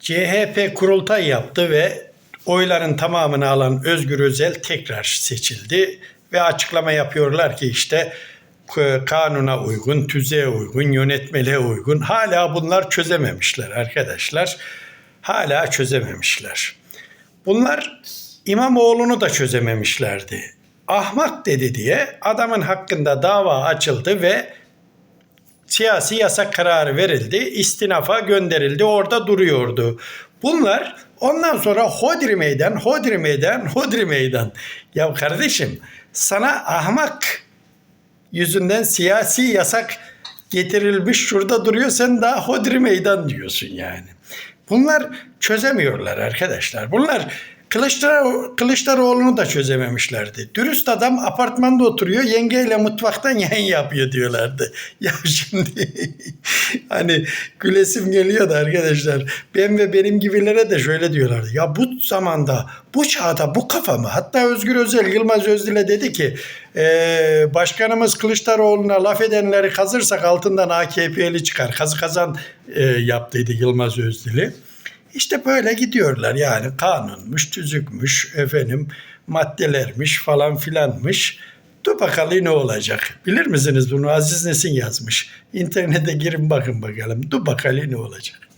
CHP kurultay yaptı ve oyların tamamını alan Özgür Özel tekrar seçildi ve açıklama yapıyorlar ki işte k- kanuna uygun, tüzüğe uygun, yönetmeliğe uygun. Hala bunlar çözememişler arkadaşlar. Hala çözememişler. Bunlar İmamoğlu'nu da çözememişlerdi. Ahmak dedi diye adamın hakkında dava açıldı ve siyasi yasak kararı verildi. istinafa gönderildi. Orada duruyordu. Bunlar ondan sonra hodri meydan, hodri meydan, hodri meydan. Ya kardeşim sana ahmak yüzünden siyasi yasak getirilmiş şurada duruyor sen daha hodri meydan diyorsun yani. Bunlar çözemiyorlar arkadaşlar. Bunlar Kılıçdaro- Kılıçdaroğlu'nu da çözememişlerdi. Dürüst adam apartmanda oturuyor yengeyle mutfaktan yayın yapıyor diyorlardı. Ya şimdi hani gülesim geliyor da arkadaşlar ben ve benim gibilere de şöyle diyorlardı. Ya bu zamanda bu çağda bu kafa mı? Hatta Özgür Özel Yılmaz Özdil'e dedi ki "Ee, başkanımız Kılıçdaroğlu'na laf edenleri kazırsak altından AKP'li çıkar. Kazı kazan e, yaptıydı Yılmaz Özdil'i. İşte böyle gidiyorlar yani kanunmuş, tüzükmüş, efendim maddelermiş falan filanmış. Dur bakalım ne olacak. Bilir misiniz bunu Aziz Nesin yazmış. İnternete girin bakın bakalım. Dur bakalım ne olacak.